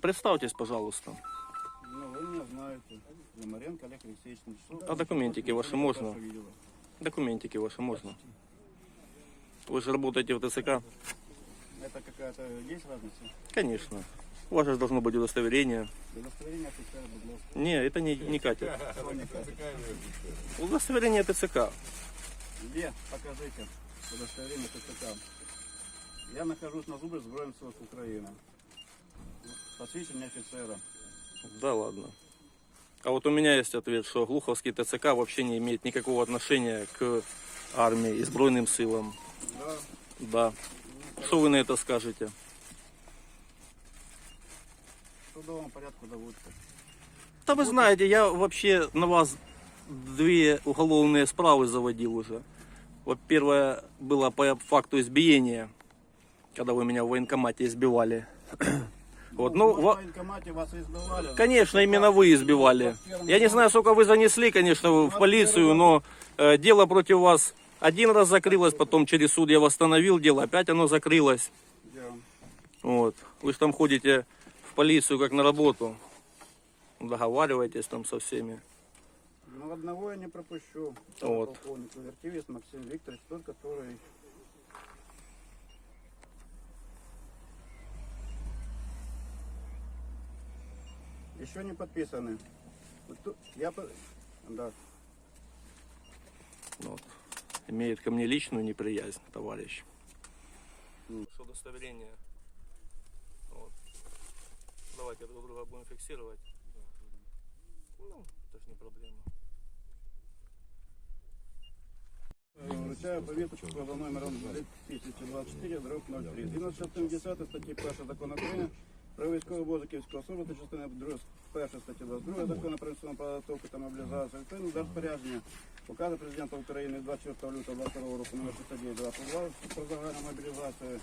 Представьтесь, пожалуйста. Ну, вы меня знаете. Ломаренко Олег Алексеевич. Нечасов. А документики ваши можно? Документики ваши можно? Вы же работаете в ТЦК? Это какая-то есть разница? Конечно. У вас же должно быть удостоверение. Удостоверение будь ласка. Не, это не, не. Хроника. Удостоверение ТЦК. Где? Покажите. Удостоверение ТЦК. Я нахожусь на Збройных сил Украины. Посвящение офицера. Да ладно. А вот у меня есть ответ, что Глуховский ТЦК вообще не имеет никакого отношения к армии и Збройным силам. Да. Да. Что вы на это скажете? В судовому порядку доводится. Да вы знаете, я вообще на вас две уголовные справы заводил уже. Вот первая была по факту избиения, когда вы меня в военкомате избивали. Вот, ну, в во- военкомате вас избивали. Конечно, именно вы избивали. Я не знаю, сколько вы занесли, конечно, в полицию, но э, дело против вас один раз закрылось, потом через суд я восстановил дело, опять оно закрылось. Вот. Вы же там ходите в полицию как на работу. Договариваетесь там со всеми. Но одного я не пропущу. Вот. Полковник Вертивец Максим Викторович, тот, который... Еще не подписаны. Вот тут Я... по- Да. Вот. Имеет ко мне личную неприязнь, товарищ. Что удостоверение. Вот. Давайте друг друга будем фиксировать. Ну, это ж не проблема. Вручаю повесточку за номером 2024, дроб 03. Згідно з частиною 10 статті 1 закону України про військову обов'язок військової особи та частини 2 1 статті 22 закону про військову подготовки та мобілізацію. Відповідно за розпорядження указу президента України 24 лютого 22 року номер 62 про загальну мобілізацію.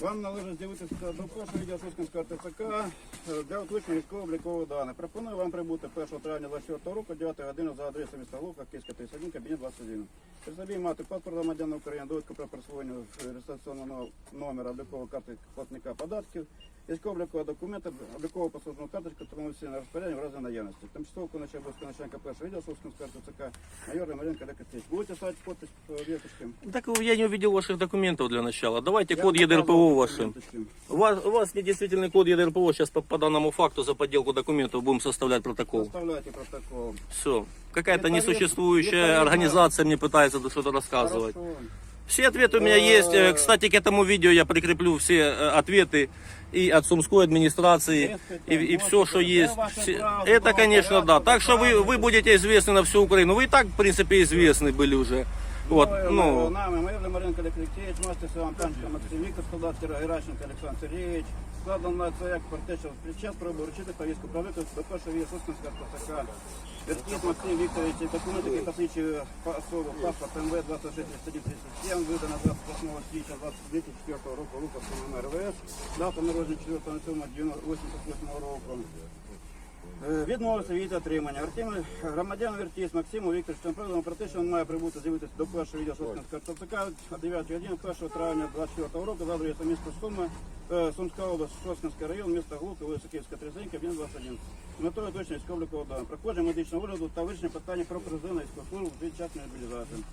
Вам належить з'явитися до першого відділу Сусканського ТЦК е, для уточнення військово-облікових даних. Пропоную вам прибути 1 травня 24 року, 9 години за адресою міста Лука, Київська 31, кабінет 21. При собі мати паспорт громадян України, довідку про присвоєння реєстраційного номера облікової карти платника податків, військово-облікового документа, облікову послужну карточку, травмаційне розпорядження в разі наявності. Тимчасово виконуючий обов'язки начальника першого відділу Сусканського ТЦК, майор Ромаренко Олег Костєвич. Будете ставити подпись по віточкам? Так я не увидел ваших документов для начала. Давайте Я код показывал ЕДРПО вашим. У вас, у вас недействительный код ЕДРПО. Сейчас по, по данному факту за подделку документов будем составлять протокол. Составляйте протокол. Все. Какая-то Не несуществующая организация мне пытается что-то рассказывать. Хорошо. Все ответы у меня есть. Э, Кстати, к этому видео я прикреплю все э, ответы и от Сумской администрации, и, и все, что есть. Это, конечно, да. Так что вы, вы будете известны на всю Украину. Вы и так, в принципе, известны были уже. Вот, ну, нами, Майор Маренко Алексеевич, мастер Иван Панченко Максим Віктор, солдат Геращенко Олександр Сергійович, складом на це як партеча під час вручити повістку про виклик до першого вія Сосновського ТЦК. Вертіс Максим Вікторович, документ, який посвідчує особу, паспорт МВ 2637, видано 28 січня 2024 року Луковському МРВС, дата народження 4.07.88 року. Е, Відмовився від отримання. Артем громадян Вертіс Максиму Вікторовичу повідомив про те, що він має прибути з'явитися до першого відділу Сосницького ТЦК о 9 годині 1 травня 24 року за адресою міста Суми, е, Сумська область, Сосненський район, місто Глука, вулиця Київська 31, кабінет 21. З метою точно військового даних. Проходження медичного огляду та вирішення питання про призовну військову службу під час мобілізації.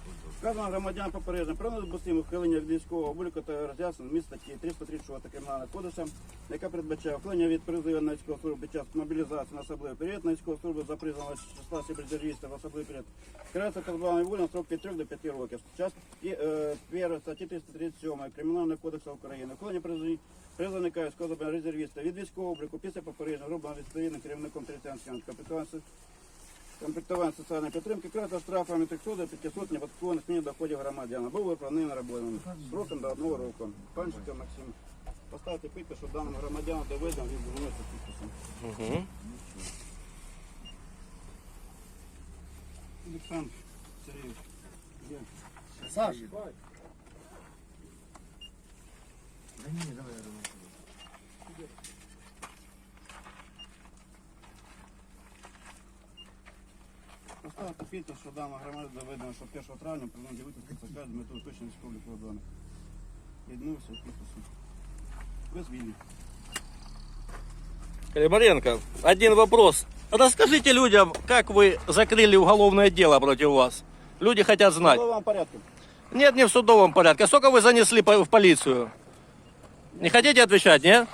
Вказано громадян попередження про недопустимі ухилення від військового обліку та роз'яснень міста статті 336 Кримінального кодексу, яка передбачає ухилення від призову на військову службу під час мобілізації на особливий період на військову службу за призовом числа всіх резервістів в особливий період. Карається позбавлення волі на строк від 3 до 5 років. Час е, 1 статті 337 Кримінального кодексу України. Ухилення призову призовника військового резервіста від військового обліку після попередження роблено відповідним керівником територіального капітанства комплектування соціальної підтримки кратно штрафами 300 до 500 невипадкових змін доходів громадян або виправними на роботу сроком до одного року. Панченко Максим, поставте підпис, що даним громадянам доведено від звернутися підписом. угу. Олександр Сергійович, є. Саш. Да не, давай, давай. Поставте підпис, що дана громада доведено, що 1 травня повинен з'явитися ТЦК з метою точно військового даних. Відмовився від підпису. Без війни. Калимаренко, один вопрос. Расскажите людям, как вы закрыли уголовное дело против вас. Люди хотят В знать. судовому порядку. Нет, не в судовом порядке. Сколько вы занесли по- в полицию? Не хотите отвечать, нет?